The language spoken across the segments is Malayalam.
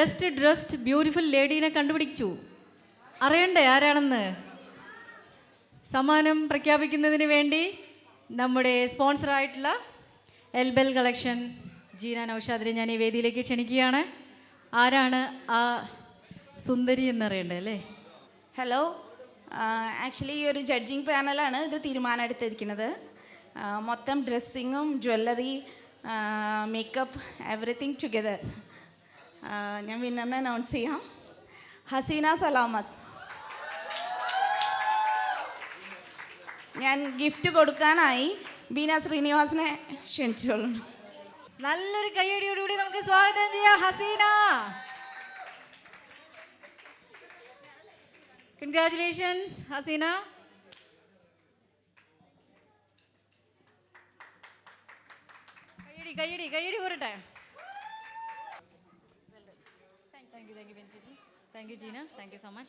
ബെസ്റ്റ് ഡ്രസ്ഡ് ബ്യൂട്ടിഫുൾ ലേഡീനെ കണ്ടുപിടിച്ചു. അറിയണ്ടേ ആരാണെന്ന്? സമ്മാനം പ്രഖ്യാപിക്കുന്നതിന് വേണ്ടി നമ്മുടെ സ്പോൺസറായിട്ടുള്ള എൽബെൽ കളക്ഷൻ ജീന നൌഷാദിനെ ഞാൻ ഈ വേദിയിലേക്ക് ക്ഷണിക്കുകയാണ്. ആരാണ് ആ സുന്ദരി എന്നറിയണ്ടേ അല്ലേ? ഹലോ ആക്ച്വലി ഈ ഒരു ജഡ്ജിങ് പാനലാണ് ഇത് തീരുമാനം എടുത്തിരിക്കുന്നത്. മൊത്തം ഡ്രസ്സിങ്ങും ജ്വല്ലറി മേക്കപ്പ് എവറിത്തിങ് ടുഗെദർ ഞാൻ വിന്നറിനെ അനൗൺസ് ചെയ്യാം. ഹസീന സലാമത്ത്. ഞാൻ ഗിഫ്റ്റ് കൊടുക്കാനായി ബീന ശ്രീനിവാസിനെ ക്ഷണിച്ചോളണം നല്ലൊരു കയ്യടിയോടുകൂടി നമുക്ക് സ്വാഗതം ചെയ്യാം ഹസീന. കൺഗ്രാറ്റുലേഷൻസ് ഹസീന. കയ്യടി കയ്യടി കയ്യടി പോരട്ടെ Thank you, Thank you, Gina. Thank you so much.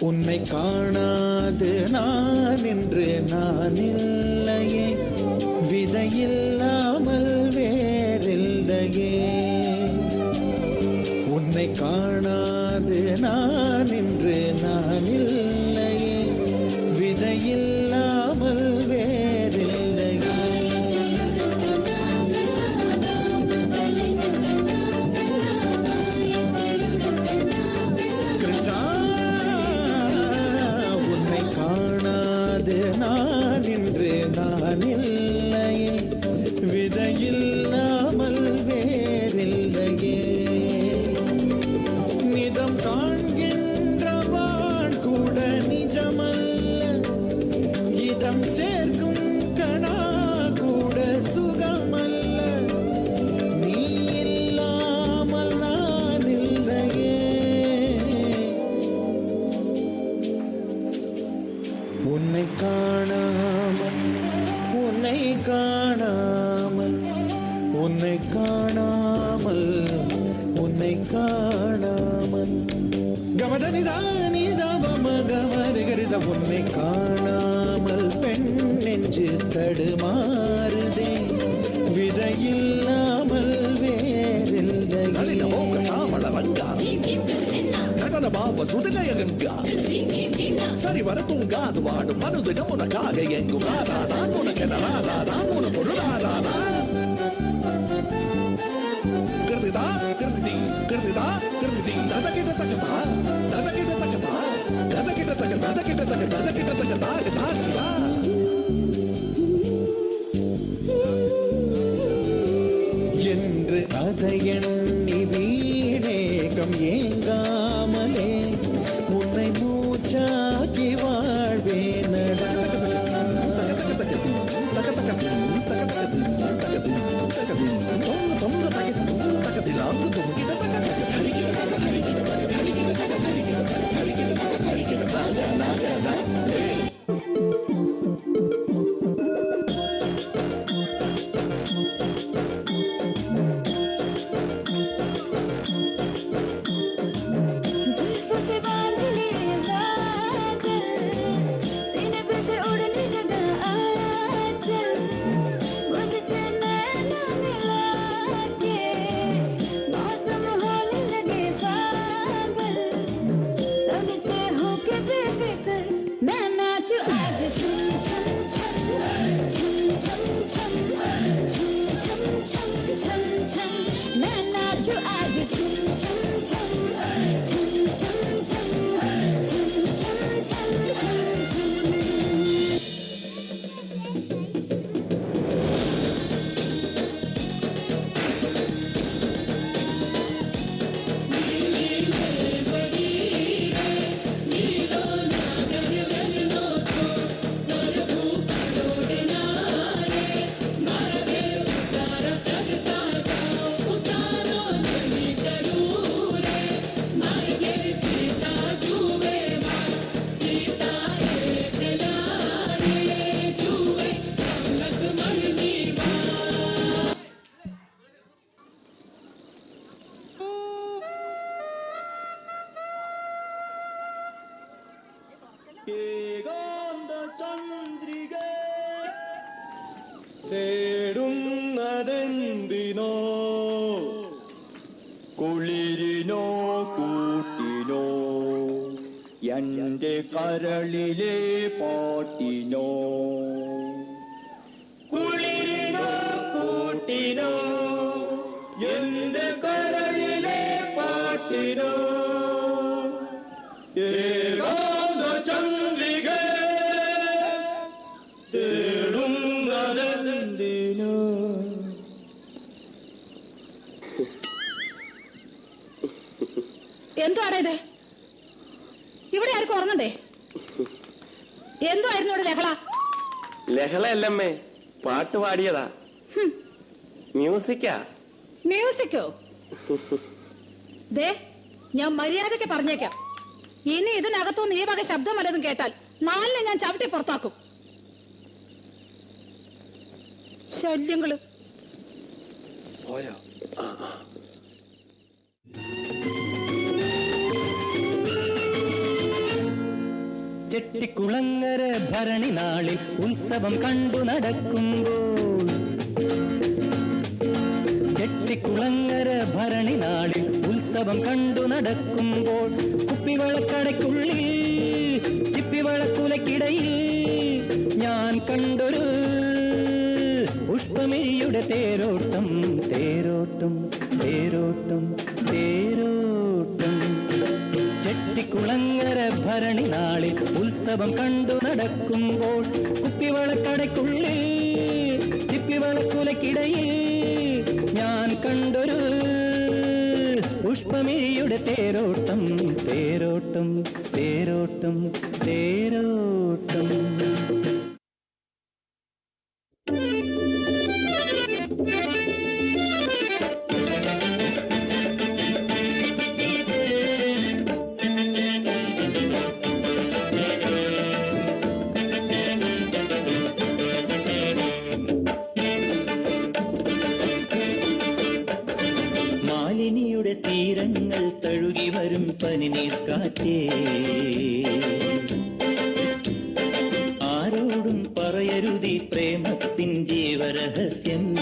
உன்னை காணாது நான் என்று நான் இல்லையே விதையில் சரிவர தூங்காது வாடும் மனுதிடம் உனக்காக எங்கும். ராராதான் உனக்கென ராராதான் உனக்கு ஒரு ராராதான் கிருதிதா கிருதி கிருதிதா கிருதி ததகிட தகதா ததகிட தகதா ததகிட தக ததகிட தக ததகிட தக ததகிட தக தாக Kita. 唱唱唱唱唱，难道就爱唱唱唱？എന്റെ കരളിലെ പാട്ടിനോ കുളിരിനോ കൂട്ടിനോ എന്റെ കരളിലെ പാട്ടിനോ ഏകാന്ത ചന്ദ്രിക തേടുന്നതെന്തിനോ എന്തുവാടാ ഇത് ഇവിടെ എന്തായിരുന്നു ഇവിടെ ലഹള? ലഹളയല്ലമ്മേ പാട്ട് പാടിയതാ. മ്യൂസിക്കാ. മ്യൂസിക്കോ? ദേ ഞാൻ മര്യാദയ്ക്ക് പറഞ്ഞേക്കാം. ഇനി ഇതിനകത്തുനിന്ന് ഈ വക ശബ്ദം വല്ലതും കേട്ടാൽ നാലിനെ ഞാൻ ചവിട്ടി പുറത്താക്കും. ശല്യങ്ങൾ. പോയോ? ചെട്ടിക്കുളങ്ങര ഭരണി നാളിൽ ഉത്സവം കണ്ടു നടക്കുമ്പോൾ ചെട്ടിക്കുളങ്ങര ഭരണി നാളിൽ ഉത്സവം കണ്ടു നടക്കുമ്പോൾ കുപ്പിവളക്കടയ്ക്കുള്ളിൽ ചിപ്പിവളക്കുലക്കിടയിൽ ഞാൻ കണ്ടൊരു പുഷ്പമിഴിയുടെ തേരോട്ടം ചെട്ടിക്കുളങ്ങര ഭരണി നാളിൽ ഉത്സവം കണ്ടു നടക്കുമ്പോൾ കുപ്പിവളക്കടയ്ക്കുള്ളിൽ ചിപ്പിവളക്കുലക്കിടയിൽ ഞാൻ കണ്ടൊരു പുഷ്പമിഴിയുടെ തേരോട്ടം തേരോട്ടം തേരോട്ടം തേരോട്ടം കഴുകി വരും പനിനീർ കാറ്റേ. ആരോടും പറയരുതി പ്രേമത്തിൻ ജീവരഹസ്യം.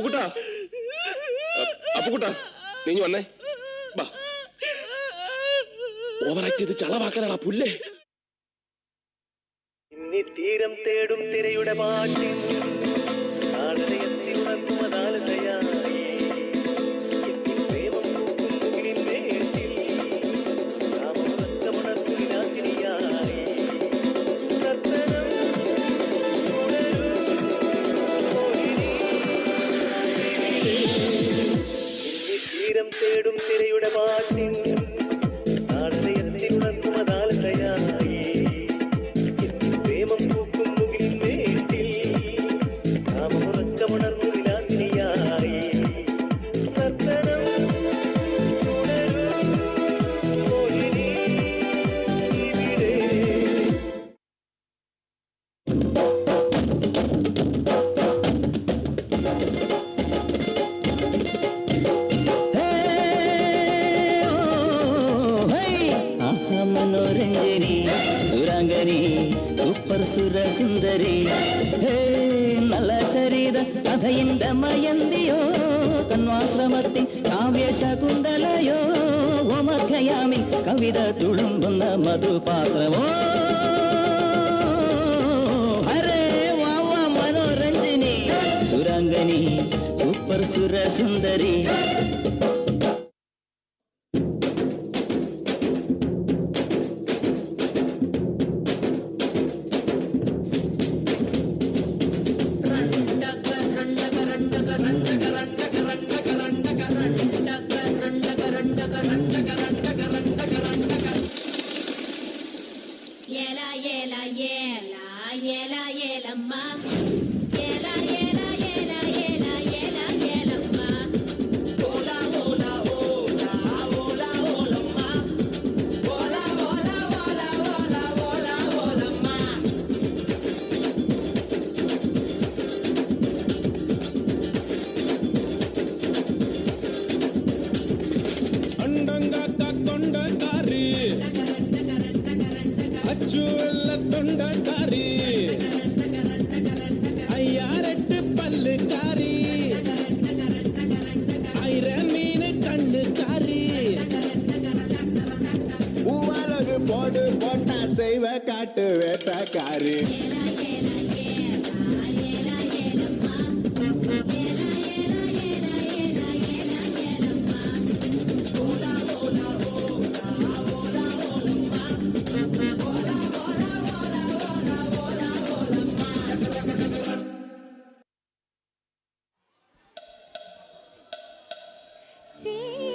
അപ്പുകുട്ടാ അപ്പുകുട്ടാ നീ വന്നേ. ബാ ഓവറാക്ട് ചെയ്ത് ചളവാക്കാനാണ് പുല്ലേ. ഇന്നി തീരം തേടും തിരയുടെ പാട്ടിൽ തേടും തിരയുടെ പാട്ടിൽ பரசுர சுந்தரி. ஹே நல்ல சரித கதையின் மயந்தியோ கண்வாசிரமத்தின் காவிய சகுந்தலையோ ஓமர்கயாமின் கவித துழும்புന്ന மது பாத்திரவோ ஹரே வாமா மனோரஞ்சினி. சுரங்கனி சூப்பர் சுர சுந்தரி. Ooh. அச்சு வெள்ள தொண்டக்காரி. ஐயா ரெட்டு பல்லுக்காரி. ஐர மீன் கண்ணுக்காரி. உவலகு போடு போட்டா செய்வ காட்டு வேட்டக்காரி. See